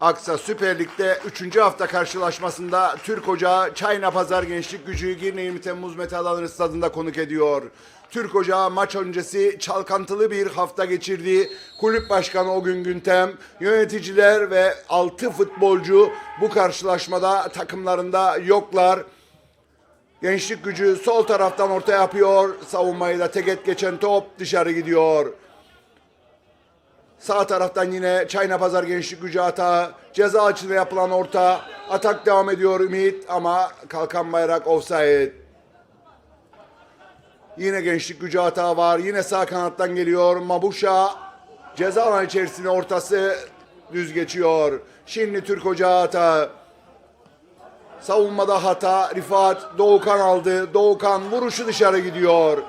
Aksa Süper Lig'de 3. hafta karşılaşmasında Türk Ocağı Çayna Pazar Gençlik Gücü 20 Temmuz Metal Alanı Stadında konuk ediyor. Türk Ocağı maç öncesi çalkantılı bir hafta geçirdi. Kulüp Başkanı o gün Güntem, yöneticiler ve 6 futbolcu bu karşılaşmada takımlarında yoklar. Gençlik gücü sol taraftan orta yapıyor. Savunmayı da tek et geçen top dışarı gidiyor. Sağ taraftan yine Çayna Pazar Gençlik Gücü atağı. Ceza açıda yapılan orta. Atak devam ediyor Ümit ama kalkan bayrak offside. Yine Gençlik Gücü atağı var. Yine sağ kanattan geliyor. Mabuşa ceza alanı içerisine ortası düz geçiyor. Şimdi Türk Ocağı atağı. Savunmada hata. Rifat Doğukan aldı. Doğukan vuruşu dışarı gidiyor.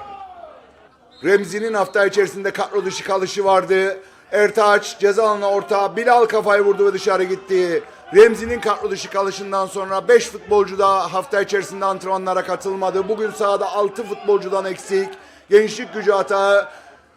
Remzi'nin hafta içerisinde kadro dışı kalışı vardı. Ertaç ceza alanına orta. Bilal kafayı vurdu ve dışarı gitti. Remzi'nin kadro dışı kalışından sonra 5 futbolcu da hafta içerisinde antrenmanlara katılmadı. Bugün sahada 6 futbolcudan eksik. Gençlik gücü hata.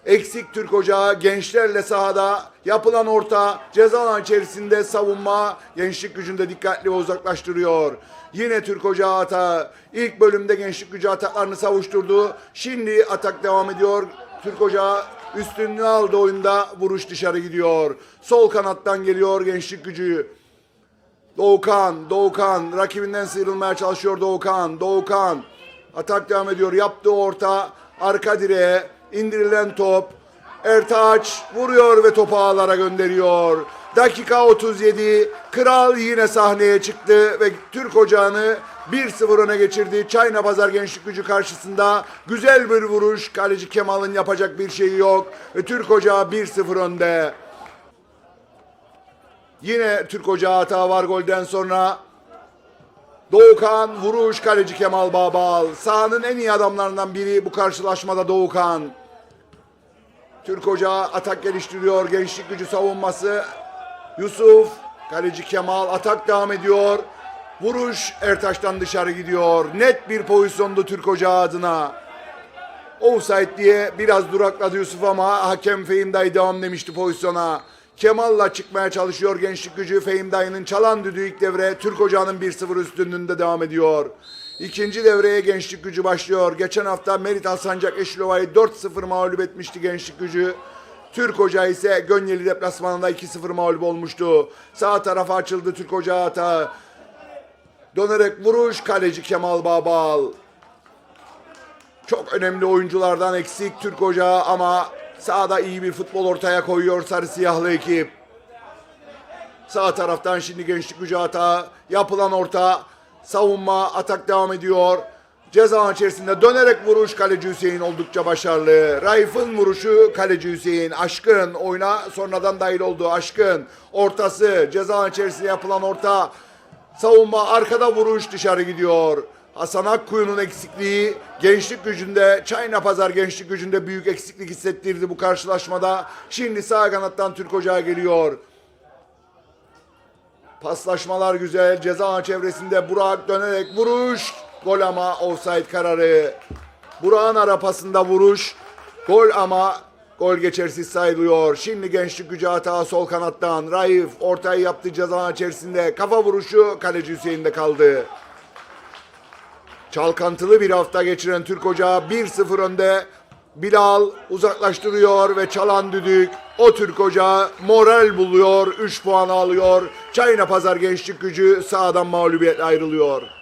Eksik Türk Ocağı gençlerle sahada yapılan orta ceza alanı içerisinde savunma gençlik gücünde dikkatli ve uzaklaştırıyor. Yine Türk Ocağı hata. İlk bölümde gençlik gücü ataklarını savuşturdu. Şimdi atak devam ediyor. Türk Ocağı üstünlüğü aldı oyunda vuruş dışarı gidiyor. Sol kanattan geliyor gençlik gücü. Doğukan, Doğukan rakibinden sıyrılmaya çalışıyor Doğukan. Doğukan atak devam ediyor. Yaptığı orta arka direğe indirilen top. Ertaç vuruyor ve topu ağlara gönderiyor. Dakika 37. Kral yine sahneye çıktı ve Türk Ocağı'nı 1-0 öne geçirdi. Çayna Pazar Gençlik Gücü karşısında güzel bir vuruş. Kaleci Kemal'ın yapacak bir şeyi yok. Ve Türk Ocağı 1-0 önde. Yine Türk Ocağı hata var golden sonra. Doğukan vuruş kaleci Kemal Babal. Sahanın en iyi adamlarından biri bu karşılaşmada Doğukan. Türk Ocağı atak geliştiriyor. Gençlik gücü savunması. Yusuf, kaleci Kemal atak devam ediyor. Vuruş Ertaş'tan dışarı gidiyor. Net bir pozisyondu Türk Ocağı adına. Offside diye biraz durakladı Yusuf ama hakem Fehim devam demişti pozisyona. Kemal'la çıkmaya çalışıyor gençlik gücü. Fehim çalan düdüğü ilk devre. Türk Ocağı'nın 1-0 üstünlüğünde devam ediyor. İkinci devreye gençlik gücü başlıyor. Geçen hafta Merit Alsancak Eşilova'yı 4-0 mağlup etmişti gençlik gücü. Türk Ocağı ise Gönyeli deplasmanında 2-0 mağlup olmuştu. Sağ tarafa açıldı Türk Ocağı hata. Dönerek vuruş kaleci Kemal Babal. Çok önemli oyunculardan eksik Türk Ocağı ama sahada iyi bir futbol ortaya koyuyor sarı siyahlı ekip. Sağ taraftan şimdi gençlik gücü hata. Yapılan orta. Savunma atak devam ediyor. Ceza içerisinde dönerek vuruş kaleci Hüseyin oldukça başarılı. Raif'in vuruşu kaleci Hüseyin. Aşkın oyuna sonradan dahil oldu. Aşkın ortası ceza içerisinde yapılan orta. Savunma arkada vuruş dışarı gidiyor. Hasan Akkuyu'nun eksikliği gençlik gücünde, Çayna Pazar gençlik gücünde büyük eksiklik hissettirdi bu karşılaşmada. Şimdi sağ kanattan Türk Ocağı geliyor. Paslaşmalar güzel. Ceza çevresinde Burak dönerek vuruş. Gol ama offside kararı. Burak'ın arapasında vuruş. Gol ama gol geçersiz sayılıyor. Şimdi gençlik gücü hata sol kanattan. Raif ortayı yaptı ceza içerisinde. Kafa vuruşu kaleci Hüseyin'de kaldı. Çalkantılı bir hafta geçiren Türk Ocağı 1-0 önde. Bilal uzaklaştırıyor ve çalan düdük. O Türk Ocağı moral buluyor. 3 puan alıyor. Çayna Pazar Gençlik Gücü sağdan mağlubiyetle ayrılıyor.